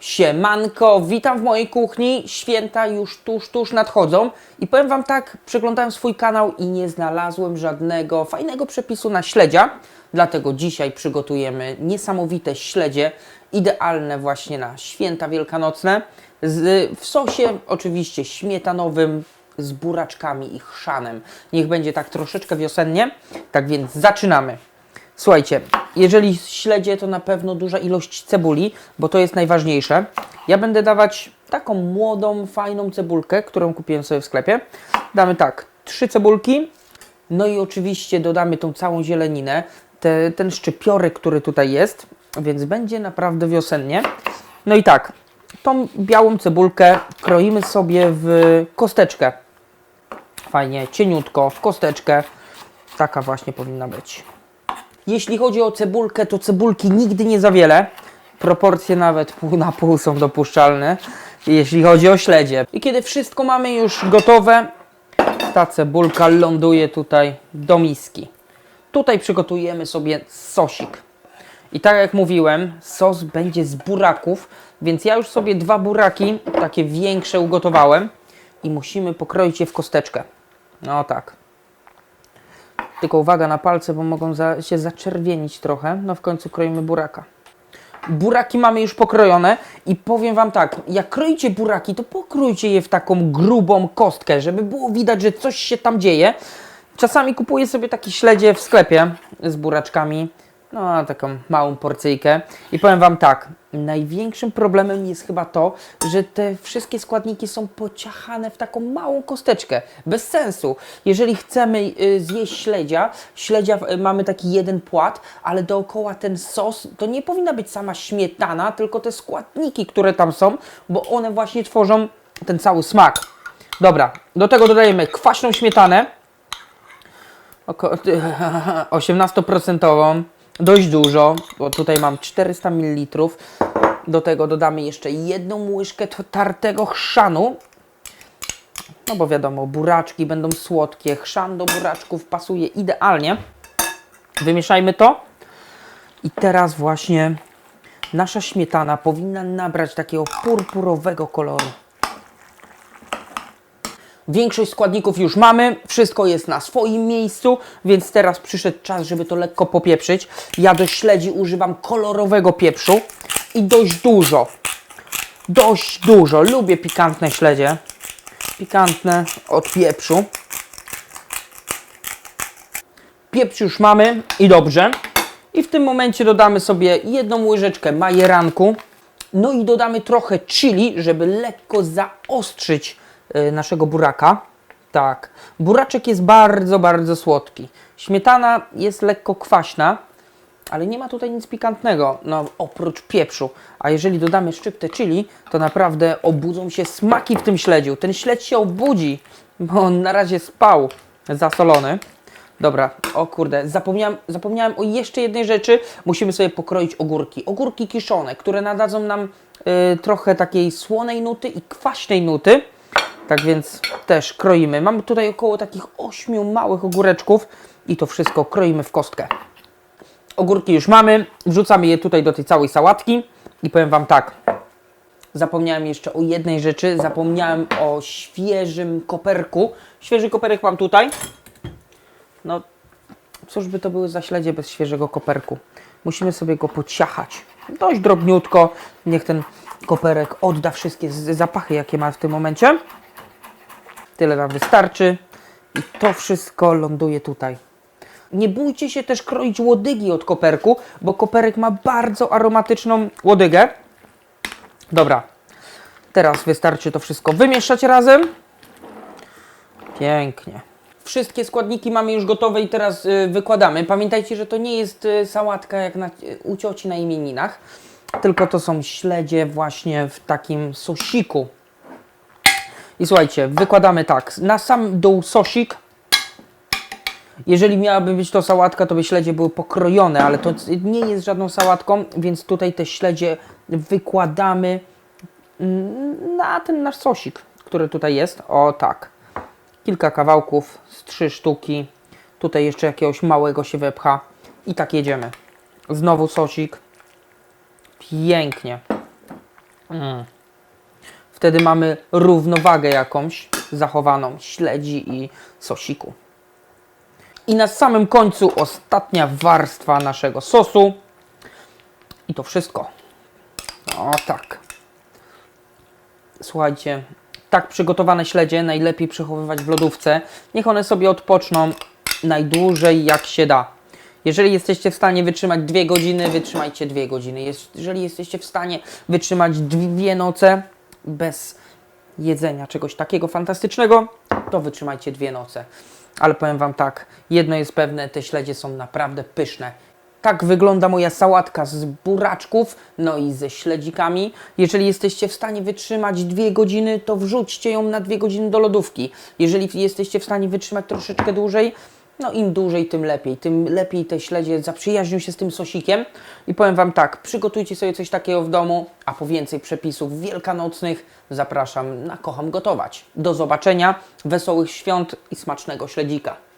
Siemanko, witam w mojej kuchni. Święta już tuż, tuż nadchodzą. I powiem Wam tak, przeglądałem swój kanał i nie znalazłem żadnego fajnego przepisu na śledzia. Dlatego dzisiaj przygotujemy niesamowite śledzie, idealne właśnie na święta wielkanocne. Z, w sosie oczywiście śmietanowym, z buraczkami i chrzanem. Niech będzie tak troszeczkę wiosennie. Tak więc zaczynamy. Słuchajcie, jeżeli śledzie, to na pewno duża ilość cebuli, bo to jest najważniejsze. Ja będę dawać taką młodą, fajną cebulkę, którą kupiłem sobie w sklepie. Damy tak, trzy cebulki, no i oczywiście dodamy tą całą zieleninę, te, ten szczypiorek, który tutaj jest, więc będzie naprawdę wiosennie. No i tak, tą białą cebulkę kroimy sobie w kosteczkę. Fajnie, cieniutko, w kosteczkę. Taka właśnie powinna być. Jeśli chodzi o cebulkę, to cebulki nigdy nie za wiele. Proporcje nawet pół na pół są dopuszczalne, jeśli chodzi o śledzie. I kiedy wszystko mamy już gotowe, ta cebulka ląduje tutaj do miski. Tutaj przygotujemy sobie sosik. I tak jak mówiłem, sos będzie z buraków, więc ja już sobie dwa buraki, takie większe, ugotowałem i musimy pokroić je w kosteczkę. No tak. Tylko uwaga na palce, bo mogą za, się zaczerwienić trochę. No w końcu kroimy buraka. Buraki mamy już pokrojone i powiem Wam tak, jak kroicie buraki, to pokrójcie je w taką grubą kostkę, żeby było widać, że coś się tam dzieje. Czasami kupuję sobie takie śledzie w sklepie z buraczkami, no taką małą porcyjkę i powiem Wam tak, największym problemem jest chyba to, że te wszystkie składniki są pociachane w taką małą kosteczkę, bez sensu. Jeżeli chcemy y, zjeść śledzia, śledzia y, mamy taki jeden płat, ale dookoła ten sos, to nie powinna być sama śmietana, tylko te składniki, które tam są, bo one właśnie tworzą ten cały smak. Dobra, do tego dodajemy kwaśną śmietanę, Oko 18%, dość dużo, bo tutaj mam 400 ml. Do tego dodamy jeszcze jedną łyżkę tartego chrzanu. No bo wiadomo, buraczki będą słodkie, chrzan do buraczków pasuje idealnie. Wymieszajmy to. I teraz właśnie nasza śmietana powinna nabrać takiego purpurowego koloru. Większość składników już mamy, wszystko jest na swoim miejscu, więc teraz przyszedł czas, żeby to lekko popieprzyć. Ja do śledzi używam kolorowego pieprzu i dość dużo. Dość dużo. Lubię pikantne śledzie. Pikantne od pieprzu. Pieprz już mamy i dobrze. I w tym momencie dodamy sobie jedną łyżeczkę majeranku. No i dodamy trochę chili, żeby lekko zaostrzyć naszego buraka. Tak, buraczek jest bardzo, bardzo słodki. Śmietana jest lekko kwaśna, ale nie ma tutaj nic pikantnego, no oprócz pieprzu. A jeżeli dodamy szczyptę chili, to naprawdę obudzą się smaki w tym śledziu. Ten śledź się obudzi, bo on na razie spał zasolony. Dobra, o kurde, zapomniałem, zapomniałem o jeszcze jednej rzeczy. Musimy sobie pokroić ogórki. Ogórki kiszone, które nadadzą nam y, trochę takiej słonej nuty i kwaśnej nuty. Tak więc też kroimy. Mamy tutaj około takich ośmiu małych ogóreczków i to wszystko kroimy w kostkę. Ogórki już mamy, wrzucamy je tutaj do tej całej sałatki i powiem Wam tak. Zapomniałem jeszcze o jednej rzeczy, zapomniałem o świeżym koperku. Świeży koperek mam tutaj. No, cóż by to były za śledzie bez świeżego koperku? Musimy sobie go pociachać. Dość drobniutko. Niech ten koperek odda wszystkie zapachy, jakie ma w tym momencie. Tyle nam wystarczy. I to wszystko ląduje tutaj. Nie bójcie się też kroić łodygi od koperku, bo koperek ma bardzo aromatyczną łodygę. Dobra, teraz wystarczy to wszystko wymieszać razem. Pięknie. Wszystkie składniki mamy już gotowe i teraz y, wykładamy. Pamiętajcie, że to nie jest y, sałatka jak na, y, u cioci na imieninach, tylko to są śledzie właśnie w takim sosiku. I słuchajcie, wykładamy tak. Na sam dół sosik. Jeżeli miałaby być to sałatka, to by śledzie były pokrojone, ale to nie jest żadną sałatką, więc tutaj te śledzie wykładamy mm, na ten nasz sosik, który tutaj jest. O tak. Kilka kawałków z trzy sztuki. Tutaj jeszcze jakiegoś małego się wepcha. I tak jedziemy. Znowu sosik. Pięknie. Wtedy mamy równowagę jakąś zachowaną śledzi i sosiku. I na samym końcu ostatnia warstwa naszego sosu. I to wszystko. O tak. Słuchajcie, tak przygotowane śledzie najlepiej przechowywać w lodówce. Niech one sobie odpoczną najdłużej jak się da. Jeżeli jesteście w stanie wytrzymać dwie godziny, wytrzymajcie dwie godziny. Jeżeli jesteście w stanie wytrzymać dwie noce bez jedzenia czegoś takiego fantastycznego, to wytrzymajcie dwie noce. Ale powiem Wam tak, jedno jest pewne, te śledzie są naprawdę pyszne. Tak wygląda moja sałatka z buraczków, no i ze śledzikami. Jeżeli jesteście w stanie wytrzymać dwie godziny, to wrzućcie ją na dwie godziny do lodówki. Jeżeli jesteście w stanie wytrzymać troszeczkę dłużej, no im dłużej, tym lepiej. Tym lepiej te śledzie zaprzyjaźnią się z tym sosikiem. I powiem Wam tak, przygotujcie sobie coś takiego w domu, a po więcej przepisów wielkanocnych zapraszam na Kocham Gotować. Do zobaczenia, wesołych świąt i smacznego śledzika.